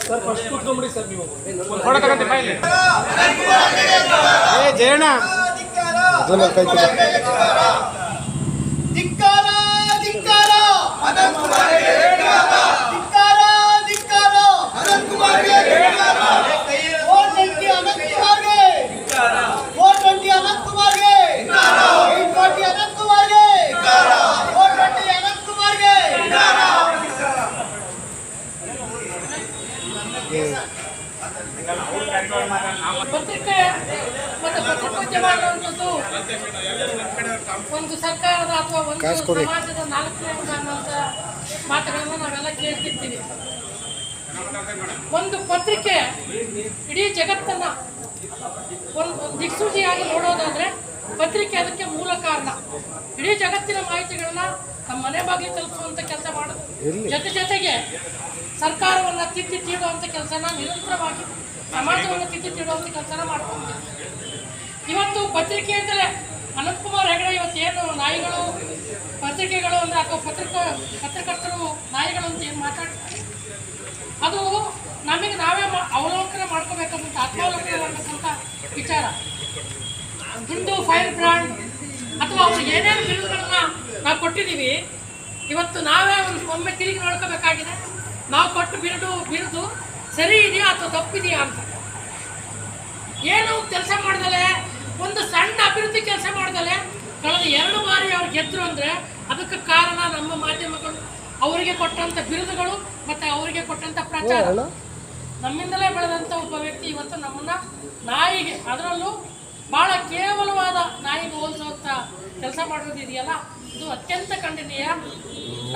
Sir first sir ನೀವು. ಜಯಣ್ಣ. ಪತ್ರಿಕೆ ಮತ್ತೆ ಪತ್ರಿಕೋದ್ಯಮ ಅನ್ನುವಂಥದ್ದು ಒಂದು ಸರ್ಕಾರದ ಅಥವಾ ಒಂದು ಸಮಾಜದ ನಾಲ್ಕನೇ ಅಂಗ ಅನ್ನುವಂಥ ಮಾತುಗಳನ್ನು ನಾವೆಲ್ಲ ಕೇಳ್ತಿರ್ತೀವಿ. ಒಂದು ಪತ್ರಿಕೆ ಇಡೀ ಜಗತ್ತನ್ನ ಒಂದು ಒಂದು ದಿಕ್ಸೂಚಿಯಾಗಿ ನೋಡೋದಾದ್ರೆ ಪತ್ರಿಕೆ ಅದಕ್ಕೆ ಮೂಲ ಕಾರಣ. ಇಡೀ ಜಗತ್ತಿನ ಮಾಹಿತಿಗಳನ್ನ ನಮ್ಮ ಮನೆ ಬಾಗಿಲು ತಲುಪುವಂತ ಕೆಲಸ ಮಾಡೋದು. ಜೊತೆ ಜೊತೆಗೆ ಸರ್ಕಾರವನ್ನ ತಿದ್ದಿ ತೀಡುವಂತ ಕೆಲಸನ ನಿರಂತರವಾಗಿ ಸಮಾಜವನ್ನು ತಿದ್ದಿ ತೀಡುವಂತ ಕೆಲಸನ ಮಾಡ್ಕೊಂಡು ಇವತ್ತು ಪತ್ರಿಕೆಯಿಂದಲೇ ಅನಂತಕುಮಾರ್ ಹೆಗಡೆ ಇವತ್ತು ಏನು ನಾಯಿಗಳು ಪತ್ರಿಕೆಗಳು ಅಂದ್ರೆ ಅಥವಾ ಪತ್ರಿಕಾ ಪತ್ರಕರ್ತರು ನಾಯಿಗಳು ಅಂತ ಏನು ಮಾತಾಡ್ತಾರೆ? ಅದು ನಮಗೆ ನಾವೇ ಅವಲೋಕನ ಮಾಡ್ಕೋಬೇಕಂತ ಆತ್ಮಾವಲೋಕನ ಮಾಡ್ಬೇಕಂತ ವಿಚಾರ. ಹಿಂದೂ ಫೈರ್ ಬ್ರಾಂಡ್ ಅಥವಾ ಅವರು ಏನೇನು ಬಿರುದುಗಳನ್ನ ನಾವು ಕೊಟ್ಟಿದ್ದೀವಿ ಇವತ್ತು ನಾವೇ ಅವರು ಒಮ್ಮೆ ತಿರುಗಿ ನೋಡ್ಕೋಬೇಕಾಗಿದೆ. ನಾವು ಕೊಟ್ಟು ಬಿರುದು ಬಿರುದು ಸರಿ ಇದೆಯಾ ಅಥವಾ ತಪ್ಪಿದೆಯಾ ಅಂತ. ಏನು ಕೆಲಸ ಮಾಡ್ದಲೆ ಒಂದು ಸಣ್ಣ ಅಭಿವೃದ್ಧಿ ಕೆಲಸ ಮಾಡ್ದಲೆ ಕಳೆದ ಎರಡು ಬಾರಿ ಅವ್ರು ಗೆದ್ರು ಅಂದ್ರೆ ಅದಕ್ಕೆ ಕಾರಣ ನಮ್ಮ ಮಾಧ್ಯಮಗಳು ಅವರಿಗೆ ಕೊಟ್ಟಂತ ಬಿರುದುಗಳು ಮತ್ತೆ ಅವರಿಗೆ ಕೊಟ್ಟಂತ ಪ್ರಚಾರ. ನಮ್ಮಿಂದಲೇ ಬೆಳೆದಂಥ ಒಬ್ಬ ವ್ಯಕ್ತಿ ಇವತ್ತು ನಮ್ಮನ್ನ ನಾಯಿಗೆ ಅದರಲ್ಲೂ ಬಹಳ ಕೇವಲವಾದ ನಾಯಿಗೆ ಹೋಲಿಸುವಂತ ಕೆಲಸ ಮಾಡೋದು ಇದೆಯಲ್ಲ ಇದು ಅತ್ಯಂತ ಖಂಡನೀಯ.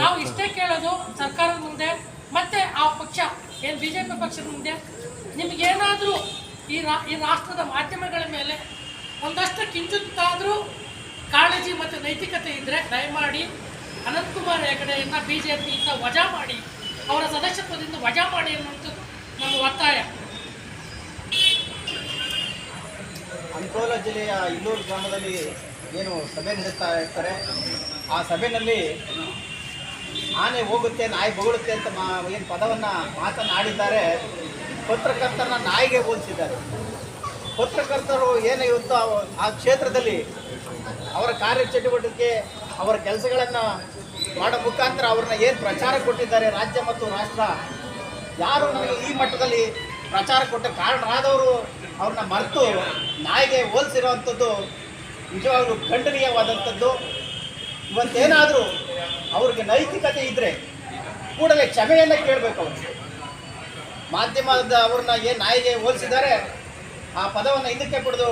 ನಾವು ಇಷ್ಟೇ ಕೇಳೋದು ಸರ್ಕಾರದ ಮುಂದೆ, ಮತ್ತೆ ಆ ಪಕ್ಷ, ಏನು ಬಿಜೆಪಿ ಪಕ್ಷದ ಮುಂದೆ? ನಿಮಗೇನಾದರೂ ಈ ರಾ, ಈ ರಾಷ್ಟ್ರದ ಮಾಧ್ಯಮಗಳ ಮೇಲೆ ಒಂದಷ್ಟು ಕಿಂಚಿತ್ತಾದರೂ ಕಾಳಜಿ ಮತ್ತು ನೈತಿಕತೆ ಇದ್ದರೆ ದಯಮಾಡಿ ಅನಂತಕುಮಾರ್ ಹೆಗಡೆಯನ್ನು ಬಿ ಜೆ ಪಿಯಿಂದ ವಜಾ ಮಾಡಿ, ಅವರ ಸದಸ್ಯತ್ವದಿಂದ ವಜಾ ಮಾಡಿ ಅನ್ನುವಂಥದ್ದು ನಮ್ಮ ಒತ್ತಾಯ. ಅಂಕೋಲ ಜಿಲ್ಲೆಯ ಇಲ್ಲೂರು ಗ್ರಾಮದಲ್ಲಿ ಏನು ಸಭೆ ನಡೆಸ್ತಾ ಇರ್ತಾರೆ. ಆ ಸಭೆಯಲ್ಲಿ ಆನೆ ಹೋಗುತ್ತೆ, ನಾಯಿ ಬೊಗಳುತ್ತೆ ಅಂತ ಮಾ ಏನು ಪದವನ್ನು ಮಾತನಾಡಿದ್ದಾರೆ. ಪತ್ರಕರ್ತರನ್ನ ನಾಯಿಗೆ ಹೋಲಿಸಿದ್ದಾರೆ. ಪತ್ರಕರ್ತರು ಏನು ಇವತ್ತು ಆ ಕ್ಷೇತ್ರದಲ್ಲಿ ಅವರ ಕಾರ್ಯಚಟುವಟಿಕೆ, ಅವರ ಕೆಲಸಗಳನ್ನು ಮಾಡೋ ಮುಖಾಂತರ ಅವ್ರನ್ನ ಏನು ಪ್ರಚಾರ ಕೊಟ್ಟಿದ್ದಾರೆ ರಾಜ್ಯ ಮತ್ತು ರಾಷ್ಟ್ರ, ಯಾರು ನನಗೆ ಈ ಮಟ್ಟದಲ್ಲಿ ಪ್ರಚಾರ ಕೊಟ್ಟ ಕಾರಣರಾದವರು ಅವ್ರನ್ನ ಮರೆತು ನಾಯಿಗೆ ಹೋಲಿಸಿರುವಂಥದ್ದು ನಿಜವಾಗ್ಲೂ ಖಂಡನೀಯವಾದಂಥದ್ದು. ಇವತ್ತೇನಾದರೂ ಅವ್ರಿಗೆ ನೈತಿಕತೆ ಇದ್ದರೆ ಕೂಡಲೇ ಕ್ಷಮೆಯನ್ನು ಕೇಳಬೇಕು ಅವರು. ಮಾಧ್ಯಮದ ಅವ್ರನ್ನ ಏನು ನಾಯಿಗೆ ಹೋಲಿಸಿದ್ದಾರೆ, ಆ ಪದವನ್ನು ಹಿಂದಕ್ಕೆ ಪಡೆದು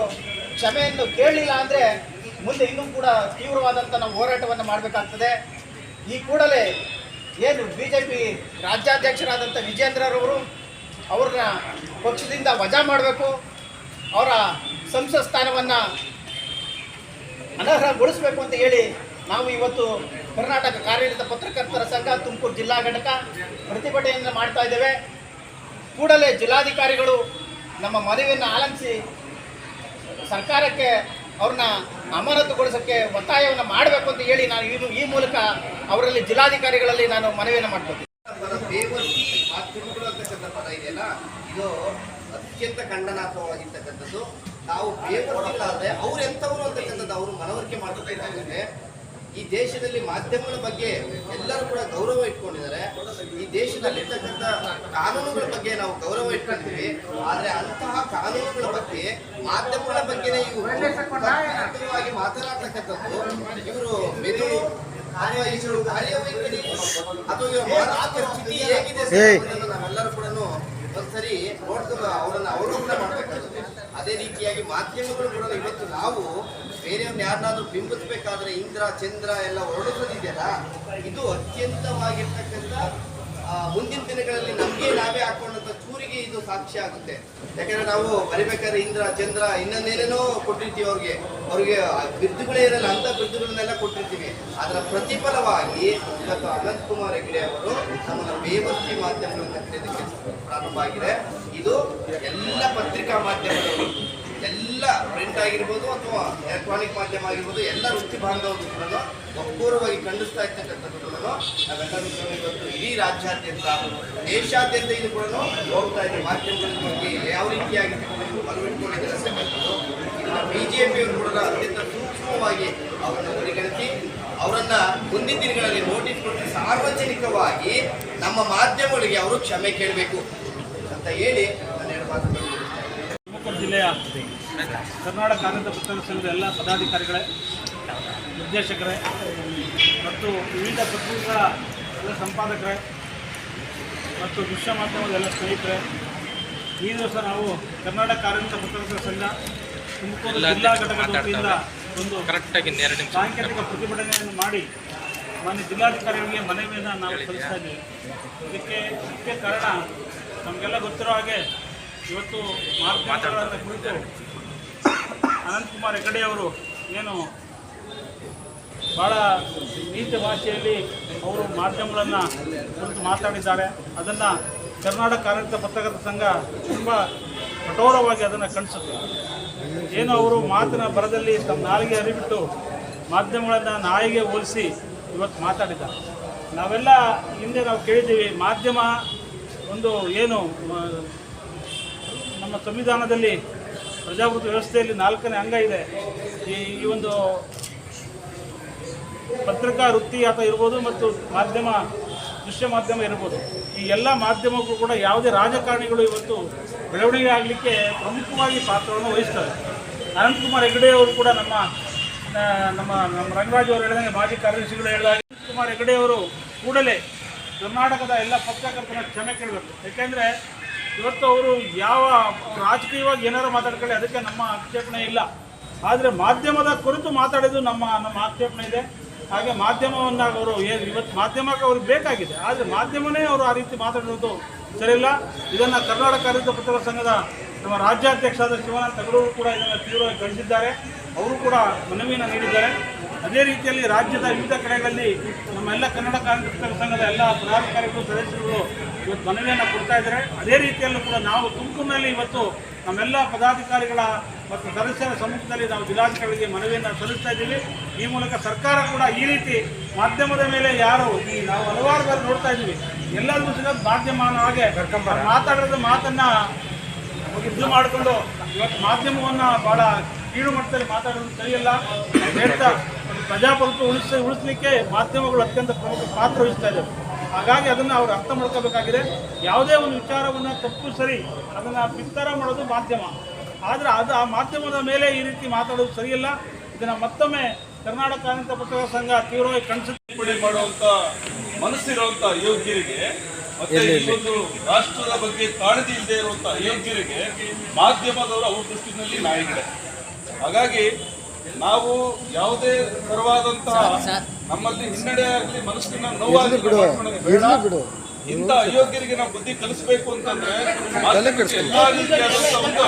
ಕ್ಷಮೆಯನ್ನು ಕೇಳಲಿಲ್ಲ ಅಂದರೆ ಮುಂದೆ ಇನ್ನೂ ಕೂಡ ತೀವ್ರವಾದಂಥ ನಾವು ಹೋರಾಟವನ್ನು ಮಾಡಬೇಕಾಗ್ತದೆ. ಈ ಕೂಡಲೇ ಏನು ಬಿ ಜೆ ಪಿ ರಾಜ್ಯಾಧ್ಯಕ್ಷರಾದಂಥ ವಿಜೇಂದ್ರರವರು ಅವ್ರನ್ನ ಪಕ್ಷದಿಂದ ವಜಾ ಮಾಡಬೇಕು. ಅವರ ಸಂಸತ್ ಸ್ಥಾನವನ್ನು ಅನರ್ಹಗೊಳಿಸಬೇಕು ಅಂತ ಹೇಳಿ ನಾವು ಇವತ್ತು ಕರ್ನಾಟಕ ಕಾರ್ಯನಿರತ ಪತ್ರಕರ್ತರ ಸಂಘ ತುಮಕೂರು ಜಿಲ್ಲಾ ಘಟಕ ಪ್ರತಿಭಟನೆಯನ್ನು ಮಾಡ್ತಾ ಇದ್ದೇವೆ. ಕೂಡಲೇ ಜಿಲ್ಲಾಧಿಕಾರಿಗಳು ನಮ್ಮ ಮನವಿಯನ್ನು ಆಲಂಬಿಸಿ ಸರ್ಕಾರಕ್ಕೆ ಅವ್ರನ್ನ ಅಮಾನತುಗೊಳಿಸೋಕ್ಕೆ ಒತ್ತಾಯವನ್ನು ಮಾಡಬೇಕು ಅಂತ ಹೇಳಿ ನಾನು ಈ- ಈ ಮೂಲಕ ಅವರಲ್ಲಿ ಜಿಲ್ಲಾಧಿಕಾರಿಗಳಲ್ಲಿ ನಾನು ಮನವಿಯನ್ನು ಮಾಡ್ತೀನಿ ಬೇವರ್ತಿ ಮಾಧ್ಯಮಗಳು ಅಂತಕ್ಕಂಥ ಪದ ಇದೆಯಲ್ಲ ಇದು ಅತ್ಯಂತ ಖಂಡನಾತ್ಮಕವಾಗಿರ್ತಕ್ಕಂಥದ್ದು ನಾವು ಬೇವರ್ತಿಗಳಾದ್ರೆ ಅವ್ರು ಎಂಥವ್ರು ಅಂತಕ್ಕಂಥದ್ದು ಅವರು ಮನವರಿಕೆ ಮಾಡಬೇಕಾಗುತ್ತೆ ಈ ದೇಶದಲ್ಲಿ ಮಾಧ್ಯಮಗಳ ಬಗ್ಗೆ ಎಲ್ಲರೂ ಕೂಡ ಗೌರವ ಇಟ್ಕೊಂಡಿದ್ದಾರೆ. ಈ ದೇಶದಲ್ಲಿರ್ತಕ್ಕಂಥ ಕಾನೂನುಗಳ ಬಗ್ಗೆ ನಾವು ಗೌರವ ಇಟ್ಕೊಂಡಿದ್ದೀವಿ. ಆದ್ರೆ ಅಂತಹ ಕಾನೂನುಗಳ ಬಗ್ಗೆ ಮಾಧ್ಯಮಗಳ ಬಗ್ಗೆನೇ ಇವರು ಮಾತನಾಡ್ತಕ್ಕಂಥದ್ದು ಇವರು ಮೆದುಳು ಅಥವಾ ಇವರು ಕಾರ್ಯವೈಖರಿ ಅಥವಾ ಸ್ಥಿತಿ ಹೇಗಿದೆ ನಾವೆಲ್ಲರೂ ಕೂಡ ಒಂದ್ಸರಿ ನೋಡ್ಕೊಂಡು ಅವರನ್ನ ಕೂಡ ಮಾಡಬೇಕಾಗುತ್ತೆ. ಅದೇ ರೀತಿಯಾಗಿ ಮಾಧ್ಯಮಗಳು ಕೂಡ ಇವತ್ತು ನಾವು ಬೇರೆಯವ್ರನ್ನ ಯಾರನ್ನಾದ್ರೂ ಬಿಂಬಿಸ್ಬೇಕಾದ್ರೆ ಇಂದ್ರ, ಚಂದ್ರ ಎಲ್ಲ ಹೊರಡಿಸೋದಿದೆಯಲ್ಲ ಇದು ಅತ್ಯಂತವಾಗಿರ್ತಕ್ಕಂಥ ಮುಂದಿನ ದಿನಗಳಲ್ಲಿ ನಮಗೆ ನಾವೇ ಹಾಕೊಂಡಂತ ಚೂರಿಗೆ ಇದು ಸಾಕ್ಷಿ ಆಗುತ್ತೆ. ಯಾಕಂದ್ರೆ ನಾವು ಬರಿಬೇಕಾದ್ರೆ ಇಂದ್ರ, ಚಂದ್ರ ಇನ್ನೊಂದೇನೇನೋ ಕೊಟ್ಟಿರ್ತೀವಿ ಅವ್ರಿಗೆ. ಅವ್ರಿಗೆ ಬಿರುದುಗಳೇ ಇರಲ್ಲ, ಅಂತ ಬಿರುದುಗಳನ್ನೆಲ್ಲ ಕೊಟ್ಟಿರ್ತೀವಿ. ಅದರ ಪ್ರತಿಫಲವಾಗಿ ಇವತ್ತು ಅನಂತ್ ಕುಮಾರ್ ಹೆಗ್ಡೆ ಅವರು ನಮ್ಮನ್ನು ಬೇವರ್ತಿ ಮಾಧ್ಯಮಗಳನ್ನು ಕರೆಯೋದಕ್ಕೆ ಪ್ರಾರಂಭ ಆಗಿದೆ. ಇದು ಎಲ್ಲ ಪತ್ರಿಕಾ ಮಾಧ್ಯಮದವರು ಎಲ್ಲ ಪ್ರಿಂಟ್ ಆಗಿರ್ಬೋದು ಅಥವಾ ಎಲೆಕ್ಟ್ರಾನಿಕ್ ಮಾಧ್ಯಮ ಆಗಿರ್ಬೋದು, ಎಲ್ಲ ವೃತ್ತಿ ಬಾಂಧವರು ಕೂಡ ಒಕ್ಕೂರವಾಗಿ ಖಂಡಿಸ್ತಾ ಇರ್ತಕ್ಕಂಥದ್ದು ಕೂಡ ನಾವೆಲ್ಲರೂ ಇವತ್ತು ಇಡೀ ರಾಜ್ಯಾದ್ಯಂತ, ದೇಶಾದ್ಯಂತ ಇದು ಕೂಡ ಹೋಗ್ತಾ ಇದೆ ಮಾಧ್ಯಮಗಳ ಬಗ್ಗೆ ಯಾವ ರೀತಿಯಾಗಿ ಮನವಿಟ್ಕೊಂಡಿದ್ದಾರೆ ಅಂತಕ್ಕಂಥದ್ದು ಜೆ ಬಿಜೆಪಿಯವರು ಕೂಡ ಅತ್ಯಂತ ಸೂಕ್ಷ್ಮವಾಗಿ ಅವರನ್ನು ಪರಿಗಣಿಸಿ, ಅವರನ್ನ ಮುಂದಿನ ದಿನಗಳಲ್ಲಿ ನೋಟಿಸ್ ಕೊಟ್ಟು ಸಾರ್ವಜನಿಕವಾಗಿ ನಮ್ಮ ಮಾಧ್ಯಮಗಳಿಗೆ ಅವರು ಕ್ಷಮೆ ಕೇಳಬೇಕು ಅಂತ ಹೇಳಿ ನಾನು ಎರಡು ಮಾತುಗಳನ್ನು ಮುಗಿಸ್ತಾ ಇದ್ದೇನೆ. ತುಮಕೂರು ಜಿಲ್ಲೆಯ ಕರ್ನಾಟಕ ಕಾನೂನು ಪುಸ್ತಕ ಸಂಘದ ಎಲ್ಲ ಪದಾಧಿಕಾರಿಗಳೇ ನಿರ್ದೇಶಕರೇ ಮತ್ತು ವಿವಿಧ ಪತ್ರಿಕೆಗಳ ಎಲ್ಲ ಸಂಪಾದಕರೇ ಮತ್ತು ದೃಶ್ಯ ಮಾಧ್ಯಮದ ಎಲ್ಲ ಸ್ನೇಹಿತರೆ ಈ ದಿವಸ ನಾವು ಕರ್ನಾಟಕ ಕಾರ್ಯಂತ ಪತ್ರಕರ್ತರ ಸಂಘ ತುಮಕೂರು ಜಿಲ್ಲಾ ಘಟಕದ ವತಿಯಿಂದ ಒಂದು ಕರೆಕ್ಟಾಗಿ ಎರಡು ನಿಮಿಷ ಸಾಂಕೇತಿಕ ಪ್ರತಿಭಟನೆಯನ್ನು ಮಾಡಿ ಮಾನ್ಯ ಜಿಲ್ಲಾಧಿಕಾರಿಗಳಿಗೆ ಮನವಿಯನ್ನು ನಾವು ಸಲ್ಲಿಸ್ತಾ ಇದ್ದೀವಿ. ಇದಕ್ಕೆ ಮುಖ್ಯ ಕಾರಣ ನಮಗೆಲ್ಲ ಗೊತ್ತಿರೋ ಹಾಗೆ ಇವತ್ತು ಮಾಧ್ಯಮಗಳ ಕುರಿತು ಅನಂತಕುಮಾರ್ ಹೆಗಡೆ ಅವರು ಏನು ಭಾಳ ನೀಚ ಭಾಷೆಯಲ್ಲಿ ಅವರು ಮಾಧ್ಯಮಗಳನ್ನು ಕುರಿತು ಮಾತಾಡಿದ್ದಾರೆ. ಅದನ್ನು ಕರ್ನಾಟಕ ಆಡಳಿತ ಪತ್ರಕರ್ತ ಸಂಘ ತುಂಬ ಕಠೋರವಾಗಿ ಅದನ್ನು ಖಂಡಿಸುತ್ತೆ. ಏನು ಅವರು ಮಾತಿನ ಬರದಲ್ಲಿ ತಮ್ಮ ನಾಲಿಗೆ ಅರಿಬಿಟ್ಟು ಮಾಧ್ಯಮಗಳನ್ನು ನಾಯಿಗೆ ಹೋಲಿಸಿ ಇವತ್ತು ಮಾತಾಡಿದ್ದಾರೆ. ನಾವೆಲ್ಲ ಹಿಂದೆ ನಾವು ಕೇಳಿದ್ದೀವಿ, ಮಾಧ್ಯಮ ಒಂದು ಏನು ನಮ್ಮ ಸಂವಿಧಾನದಲ್ಲಿ ಪ್ರಜಾಪ್ರಭುತ್ವ ವ್ಯವಸ್ಥೆಯಲ್ಲಿ ನಾಲ್ಕನೇ ಅಂಗ ಇದೆ. ಈ ಈ ಒಂದು ಪತ್ರಿಕಾ ವೃತ್ತಿ ಅಥವಾ ಇರ್ಬೋದು ಮತ್ತು ಮಾಧ್ಯಮ, ದೃಶ್ಯ ಮಾಧ್ಯಮ ಇರ್ಬೋದು. ಈ ಎಲ್ಲ ಮಾಧ್ಯಮಕ್ಕೂ ಕೂಡ ಯಾವುದೇ ರಾಜಕಾರಣಿಗಳು ಇವತ್ತು ಬೆಳವಣಿಗೆ ಆಗಲಿಕ್ಕೆ ಪ್ರಮುಖವಾಗಿ ಪಾತ್ರವನ್ನು ವಹಿಸ್ತಾರೆ. ಅನಂತಕುಮಾರ್ ಹೆಗ್ಡೆ ಅವರು ಕೂಡ ನಮ್ಮ ನಮ್ಮ ನಮ್ಮ ರಂಗರಾಜ್ ಅವರು ಹೇಳಿದಂಗೆ ಮಾಜಿ ಕಾರ್ಯದರ್ಶಿಗಳು ಹೇಳಿದಾಗ ಅನಂತಕುಮಾರ್ ಹೆಗ್ಡೆ ಅವರು ಕೂಡಲೇ ಕರ್ನಾಟಕದ ಎಲ್ಲ ಪತ್ರಕರ್ತನ ಕ್ಷಮೆ ಕೇಳಬೇಕು. ಯಾಕೆಂದರೆ ಇವತ್ತು ಅವರು ಯಾವ ರಾಜಕೀಯವಾಗಿ ಏನಾರು ಮಾತಾಡ್ಕೊಳ್ಳಿ, ಅದಕ್ಕೆ ನಮ್ಮ ಆಕ್ಷೇಪಣೆ ಇಲ್ಲ. ಆದರೆ ಮಾಧ್ಯಮದ ಕುರಿತು ಮಾತಾಡೋದು ನಮ್ಮ ನಮ್ಮ ಆಕ್ಷೇಪಣೆ ಇದೆ. ಹಾಗೆ ಮಾಧ್ಯಮವನ್ನು ಅವರು ಏನು ಇವತ್ತು ಮಾಧ್ಯಮಕ್ಕೆ ಅವ್ರಿಗೆ ಬೇಕಾಗಿದೆ. ಆದರೆ ಮಾಧ್ಯಮನೇ ಅವರು ಆ ರೀತಿ ಮಾತಾಡೋದು ಸರಿಯಿಲ್ಲ. ಇದನ್ನು ಕರ್ನಾಟಕ ಕಾರ್ಮಿಕ ಪತ್ರಿಕಾ ಸಂಘದ ನಮ್ಮ ರಾಜ್ಯಾಧ್ಯಕ್ಷರಾದ ಶಿವನಾಥ್ ತಗಡೂರು ಕೂಡ ಇದನ್ನು ತೀವ್ರವಾಗಿ ಖಂಡಿಸಿದ್ದಾರೆ. ಅವರು ಕೂಡ ಮನವಿಯನ್ನು ನೀಡಿದ್ದಾರೆ. ಅದೇ ರೀತಿಯಲ್ಲಿ ರಾಜ್ಯದ ವಿವಿಧ ಕಡೆಗಳಲ್ಲಿ ನಮ್ಮೆಲ್ಲ ಕನ್ನಡ ಕಾರ್ಯಕರ್ತರ ಸಂಘದ ಎಲ್ಲ ಪದಾಧಿಕಾರಿಗಳು ಸದಸ್ಯರುಗಳು ಇವತ್ತು ಮನವಿಯನ್ನು ಕೊಡ್ತಾ ಇದ್ದಾರೆ. ಅದೇ ರೀತಿಯಲ್ಲೂ ಕೂಡ ನಾವು ತುಮಕೂರಿನಲ್ಲಿ ಇವತ್ತು ನಮ್ಮೆಲ್ಲ ಪದಾಧಿಕಾರಿಗಳ ಮತ್ತು ಸದಸ್ಯರ ಸಮ್ಮುಖದಲ್ಲಿ ನಾವು ಜಿಲ್ಲಾಧಿಕಾರಿಗಳಿಗೆ ಮನವಿಯನ್ನು ಸಲ್ಲಿಸ್ತಾ ಇದ್ದೀವಿ. ಈ ಮೂಲಕ ಸರ್ಕಾರ ಕೂಡ ಈ ರೀತಿ ಮಾಧ್ಯಮದ ಮೇಲೆ ಯಾರು ಈ ನಾವು ಹಲವಾರು ಬಾರಿ ನೋಡ್ತಾ ಇದ್ದೀವಿ. ಎಲ್ಲರಿಗೂ ಸಹ ಮಾಧ್ಯಮನ ಹಾಗೆ ಮಾತಾಡೋದು ಮಾತನ್ನು ಇದು ಮಾಡಿಕೊಂಡು ಇವತ್ತು ಮಾಧ್ಯಮವನ್ನು ಭಾಳ ಕೀಳು ಮಟ್ಟದಲ್ಲಿ ಮಾತಾಡೋದು ಸರಿಯಲ್ಲ. ಹೇಳ್ತಾ ಒಂದು ಪ್ರಜಾಪ್ರಭುತ್ವ ಉಳಿಸ ಉಳಿಸಲಿಕ್ಕೆ ಮಾಧ್ಯಮಗಳು ಅತ್ಯಂತ ಪ್ರಮುಖ ಪಾತ್ರ ವಹಿಸ್ತಾ ಇದ್ದಾವೆ ಹಾಗಾಗಿ ಅದನ್ನು ಅವರು ಅರ್ಥ ಮಾಡ್ಕೋಬೇಕಾಗಿದೆ. ಯಾವುದೇ ಒಂದು ವಿಚಾರವನ್ನು ತಪ್ಪು ಸರಿ ಅದನ್ನು ಬಿತ್ತರ ಮಾಡೋದು ಮಾಧ್ಯಮ. ಆದರೆ ಅದು ಆ ಮಾಧ್ಯಮದ ಮೇಲೆ ಈ ರೀತಿ ಮಾತಾಡೋದು ಸರಿಯಲ್ಲ. ಇದನ್ನು ಮತ್ತೊಮ್ಮೆ ಕರ್ನಾಟಕ ಅನಂತ ಪತ್ರಕರ್ತರ ಸಂಘ ತೀವ್ರವಾಗಿ ಕಣ್ಸಿಪಡಿ ಮಾಡುವಂಥ ಮನಸ್ಸಿರುವಂಥ ಯೋಗ್ಯರಿಗೆ ಮತ್ತೆ ಈ ಒಂದು ರಾಷ್ಟ್ರದ ಬಗ್ಗೆ ಕಾಳಜಿ ಇಲ್ಲದೆ ಇರುವಂತಹ ಯೋಗ್ಯರಿಗೆ ಮಾಧ್ಯಮದವರು ಅವ್ರ ದೃಷ್ಟಿನಲ್ಲಿ ನಾಯಿಗಳೇ ಹಾಗಾಗಿ ನಾವು ಯಾವುದೇ ತರವಾದಂತಹ ನಮ್ಮಲ್ಲಿ ಹಿನ್ನಡೆ ಆಗಲಿ ಮನಸ್ಸಿನ ನೋವಾಗಲಿ. ಇಂಥ ಅಯೋಗ್ಯರಿಗೆ ನಾವು ಬುದ್ಧಿ ಕಲಿಸಬೇಕು ಅಂತಂದ್ರೆ ಮಾಧ್ಯಮಕ್ಕೆ ಎಲ್ಲಾ ರೀತಿಯಾದಂತಹ ಒಂದು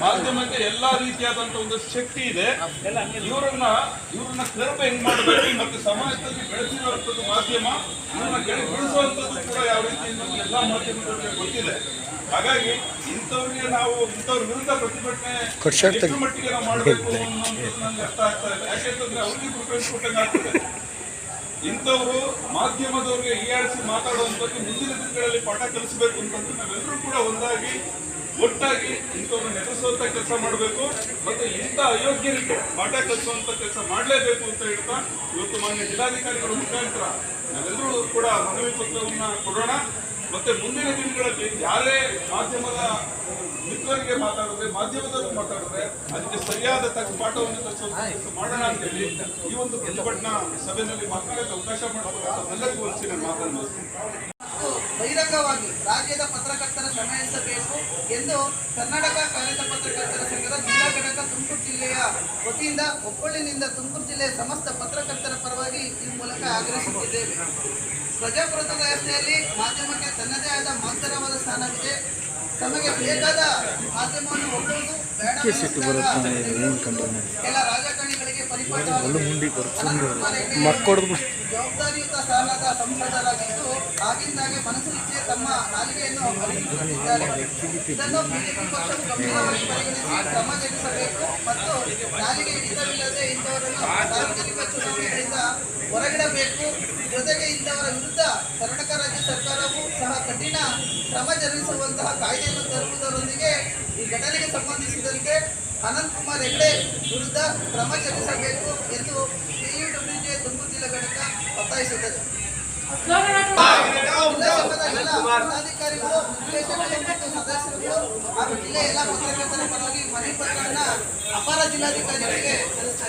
ಮಾಧ್ಯಮಕ್ಕೆ ಎಲ್ಲಾ ರೀತಿಯಾದಂತ ಒಂದು ಶಕ್ತಿ ಇದೆ. ಇವರನ್ನ ಇವ್ರನ್ನ ಕರ್ಮ ಹೆಂಗ್ ಮಾಡಬೇಕು ಮತ್ತೆ ಸಮಾಜದಲ್ಲಿ ಬೆಳೆಸಿರುವಂತದ್ದು ಮಾಧ್ಯಮ ಇವ್ರನ್ನ ಬೆಳೆಸುವಂತದ್ದು ಕೂಡ ಯಾವ ರೀತಿ ಎಲ್ಲಾ ಮಾಧ್ಯಮಗಳಿಗೆ ಗೊತ್ತಿದೆ. ಹಾಗಾಗಿ ಇಂಥವ್ರಿಗೆ ನಾವು ಇಂಥವ್ರ ವಿರುದ್ಧ ಪ್ರತಿಭಟನೆ ಎಷ್ಟು ಮಟ್ಟಿಗೆ ನಾವು ಮಾಡಬೇಕು ಅನ್ನೋದು ನಂಗೆ ಅರ್ಥ ಆಗ್ತಾ ಇಲ್ಲ. ಯಾಕೆಂತಂದ್ರೆ ಅವ್ರಿಗೆ ಪ್ರಿಫರೆನ್ಸ್ ಕೊಟ್ಟಂಗೆ ಆಗ್ತದೆ. ಇಂಥವರು ಮಾಧ್ಯಮದವ್ರಿಗೆ ಹೀಯಾಡಿಸಿ ಮಾತಾಡುವಂಥದ್ದು ಮುಂದಿನ ದಿನಗಳಲ್ಲಿ ಪಾಠ ಕಲಿಸಬೇಕು ಅಂತಂದ್ರೆ ನಾವೆಲ್ಲರೂ ಕೂಡ ಒಂದಾಗಿ ಒಟ್ಟಾಗಿ ಇಂಥವ್ರು ನೆಲೆಸುವಂತ ಕೆಲಸ ಮಾಡಬೇಕು. ಮತ್ತೆ ಇಂಥ ಅಯೋಗ್ಯರಿಗೆ ಪಾಠ ಕಲಿಸುವಂತ ಕೆಲಸ ಮಾಡಲೇಬೇಕು ಅಂತ ಹೇಳ್ತಾ ಇವತ್ತು ಮಾನ್ಯ ಜಿಲ್ಲಾಧಿಕಾರಿಗಳ ಮುಖಾಂತರ ನಾವೆಲ್ಲರೂ ಕೂಡ ಮನವಿ ಪತ್ರವನ್ನ ಕೊಡೋಣ. ಮತ್ತೆ ಮುಂದಿನ ದಿನಗಳಲ್ಲಿ ಯಾರೇ ಮಾಧ್ಯಮದ ಮಿತ್ರರಿಗೆ ಮಾತಾಡಿದ್ರೆ ಮಾಧ್ಯಮದವರು ಮಾತಾಡಿದ್ರೆ ಅದಕ್ಕೆ ಸರಿಯಾದ ತಕ್ಕ ಪಾಠವನ್ನು ಕಲಿಸುವಂತ ಕೆಲಸ ಮಾಡೋಣ ಅಂತ ಹೇಳಿ ಈ ಒಂದು ಪ್ರತಿಭಟನಾ ಸಭೆಯಲ್ಲಿ ಮಾತನಾಡಕ್ಕೆ ಅವಕಾಶ ಎಲ್ಲರಿಗೂ ಹೊಲಿಸಿ ನಾನು ಮಾತನ್ನು ಬಹಿರಂಗವಾಗಿ ರಾಜ್ಯದ ಪತ್ರಕರ್ತರ ಶ್ರಮಿಸಬೇಕು ಎಂದು ಕರ್ನಾಟಕ ಕಾರ್ಯದ ಪತ್ರಕರ್ತರ ಸಂಘದ ಜಿಲ್ಲಾ ಘಟಕ ತುಮಕೂರು ಜಿಲ್ಲೆಯ ವತಿಯಿಂದ ಒಬ್ಬಳಿನಿಂದ ತುಮಕೂರು ಜಿಲ್ಲೆಯ ಸಮಸ್ತ ಪತ್ರಕರ್ತರ ಪರವಾಗಿ ಈ ಮೂಲಕ ಆಗ್ರಹಿಸುತ್ತಿದ್ದೇವೆ. ಪ್ರಜಾಪ್ರಭುತ್ವ ವ್ಯವಸ್ಥೆಯಲ್ಲಿ ಮಾಧ್ಯಮಕ್ಕೆ ತನ್ನದೇ ಆದ ಮಹತ್ತರವಾದ ಸ್ಥಾನವಿದೆ. ತಮಗೆ ಬೇಕಾದ ಮಾಧ್ಯಮವನ್ನು ಕೆಲ ರಾಜಕಾರಣಿಗಳಿಗೆ ಹೆಗಡೆ ಜವಾಬ್ದಾರಿಯುತ ಸ್ಥಾನದ ಸಂಸದರಾಗಿದ್ದು ಆಗಿಂದಾಗೆ ಮನಸ್ಸು ಇಚ್ಛೆ ತಮ್ಮ ನಾಲಿಗೆಯನ್ನು ಅರಿತುಕೊಂಡಿದ್ದಾರೆ ಇದನ್ನು ಬಿಜೆಪಿ ಪಕ್ಷವು ಗಂಭೀರವಾಗಿ ಪರಿಗಣಿಸಿ ಕ್ರಮ ಜರುಗಿಸಬೇಕು ಮತ್ತು ನಾಲಿಗೆ ಹಿಡಿತವಿಲ್ಲದೆ ಇಂಥವರನ್ನು ಸಾರ್ವಜನಿಕ ಚುನಾವಣೆಗಳಿಂದ ಹೊರಗಿಡಬೇಕು. ಜೊತೆಗೆ ಇಂಥವರ ವಿರುದ್ಧ ಕರ್ನಾಟಕ ರಾಜ್ಯ ಸರ್ಕಾರವು ಸಹ ಕಠಿಣ ಕ್ರಮ ಜರುಗಿಸುವಂತಹ ಕಾಯ್ದೆಯನ್ನು ತರುವುದರೊಂದಿಗೆ ಈ ಘಟನೆಗೆ ಸಂಬಂಧಿಸಿದಂತೆ ಅನಂತ್ ಕುಮಾರ್ ಹೆಗ್ಡೆ ವಿರುದ್ಧ ಕ್ರಮ ಜರುಗಿಸಬೇಕು ಎಂದು ಸಿಇಡಬ್ಲ್ಯೂಜೆ ತುಮಕೂರು ಜಿಲ್ಲಾ ಘಟಕ ಒತ್ತಾಯಿಸುತ್ತದೆ. ಪದಾಧಿಕಾರಿಗಳು ಸದಸ್ಯರು ಹಾಗೂ ಜಿಲ್ಲೆಯ ಎಲ್ಲ ಪತ್ರಕರ್ತರ ಪರವಾಗಿ ಮನವಿ ಪತ್ರನ ಅಪಾರ ಜಿಲ್ಲಾಧಿಕಾರಿಗಳಿಗೆ ಸಲ್ಲಿಸ್ತಾ